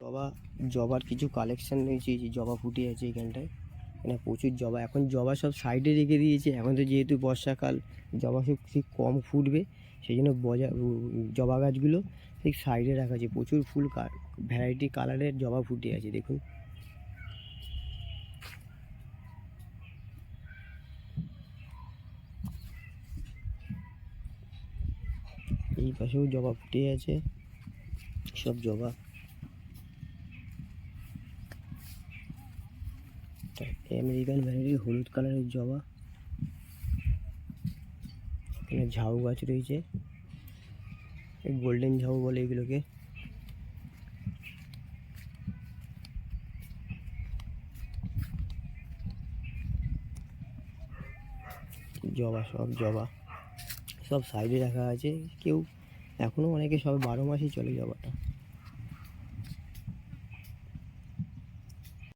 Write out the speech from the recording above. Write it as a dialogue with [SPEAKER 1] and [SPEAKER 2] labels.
[SPEAKER 1] জবা, জবার কিছু কালেকশন রয়েছে যে জবা ফুটে আছে এখানটায়। এখানে প্রচুর জবা। এখন জবা সব সাইডে রেখে দিয়েছে। এখন তো যেহেতু বর্ষাকাল, জবা সব ঠিক কম ফুটবে। সেই জন্য বজা জবা গাছগুলো ঠিক সাইডে রাখা আছে। প্রচুর ফুল ভ্যারাইটি কালারের জবা ফুটে আছে, দেখুন। এই পাশেও জবা ফুটে আছে। সব জবা। আমেরিকান ভ্যারাইটির হলুদ কালারের জবা। এখানে ঝাউ গাছ রয়েছে। গোল্ডেন ঝাউ বলে এগুলোকে। জবা, সব জবা। সব সাইডে রাখা আছে। কেউ এখনও অনেকে সব বারো মাসেই চলে জবাটা।